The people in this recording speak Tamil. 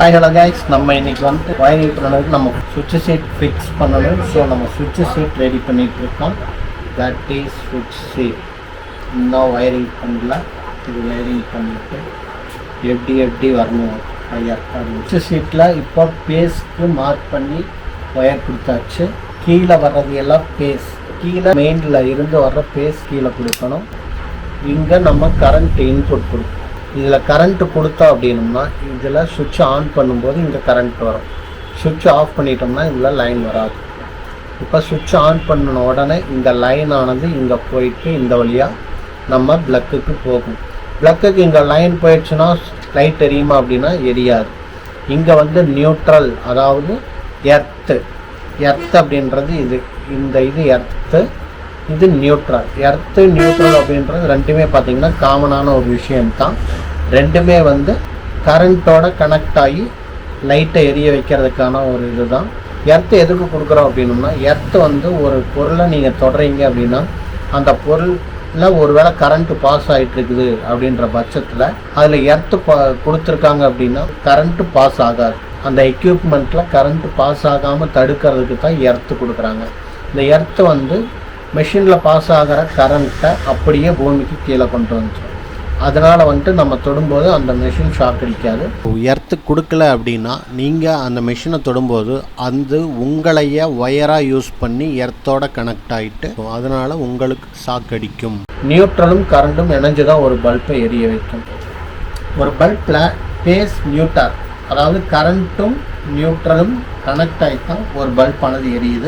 ஹாய் ஹலோ கைஸ் நம்ம இன்றைக்கி வந்து வயரிங் பண்ணதுக்கு நம்ம சுவிட்ச் சீட் ஃபிக்ஸ் பண்ணணும். ஸோ நம்ம சுவிட்சு சீட் ரெடி பண்ணிகிட்டு இருக்கோம். தட் இஸ் சுவிட்ச் சீட் இன்னும் வயரிங் பண்ணல. இது வயரிங் பண்ணிட்டு எப்படி எப்படி வரணும். ஐயா சுவிட்சு சீட்டில் இப்போ பேஸ்க்கு மார்க் பண்ணி ஒயர் கொடுத்தாச்சு. கீழே வர்றது எல்லாம் பேஸ் கீழே மெயினில் இருந்து வர்ற பேஸ் கீழே கொடுக்கணும். இங்கே நம்ம கரண்ட் இன்புட் கொடுக்கணும். இதில் கரண்ட் கொடுத்தோம் அப்படின்னம்னா இதில் சுவிட்ச் ஆன் பண்ணும்போது இங்கே கரண்ட் வரும். சுவிட்ச் ஆஃப் பண்ணிட்டோம்னா இதில் லைன் வராது. இப்போ சுவிட்ச் ஆன் பண்ணின உடனே இந்த லைன் ஆனது இங்கே போயிட்டு இந்த வழியாக நம்ம ப்ளக்குக்கு போகும். ப்ளக்குக்கு இங்கே லைன் போயிடுச்சுன்னா லைட் எரியுமா அப்படின்னா எரியாது. இங்கே வந்து நியூட்ரல் அதாவது எர்த்து எர்த் அப்படின்றது இது இந்த இது எர்த்து இது நியூட்ரல் எர்த்து நியூட்ரல் அப்படின்றது ரெண்டுமே பார்த்தீங்கன்னா காமனான ஒரு விஷயம்தான். ரெண்டுமே வந்து கரண்ட்டோட கனெக்ட் ஆகி லைட்டை எரிய வைக்கிறதுக்கான ஒரு இதுதான். எர்த்து எதுக்கு கொடுக்குறோம் அப்படின்னோம்னா எர்த்து வந்து ஒரு பொருளை நீங்கள் தொடறீங்க அப்படின்னா அந்த பொருளில் ஒருவேளை கரண்ட்டு பாஸ் ஆகிட்டு இருக்குது அப்படின்ற பட்சத்தில் அதில் எர்த்து கொடுத்துருக்காங்க அப்படின்னா கரண்ட்டு பாஸ் ஆகாது. அந்த எக்யூப்மெண்ட்டில் கரண்ட்டு பாஸ் ஆகாமல் தடுக்கிறதுக்கு தான் எர்த்து கொடுக்குறாங்க. இந்த எர்த்து வந்து மெஷினில் பாஸ் ஆகிற கரண்ட்டை அப்படியே பூமிக்கு கீழே கொண்டு வந்துடும் அதனால் வந்துட்டு நம்ம தொடும்போது அந்த மெஷின் ஷாக் அடிக்காது. எர்த்து கொடுக்கல அப்படின்னா நீங்கள் அந்த மெஷினை தொடும்போது அது உங்களைய ஒயராக யூஸ் பண்ணி எர்த்தோட கனெக்ட் ஆகிட்டு அதனால் உங்களுக்கு ஷாக் அடிக்கும். நியூட்ரலும் கரண்ட்டும் இணைஞ்சு தான் ஒரு பல்பை எரிய வைக்கும். ஒரு பல்பில் பேஸ் நியூட்டர் அதாவது கரண்ட்டும் நியூட்ரலும் கனெக்ட் ஆகி தான் ஒரு பல்பானது எரியுது.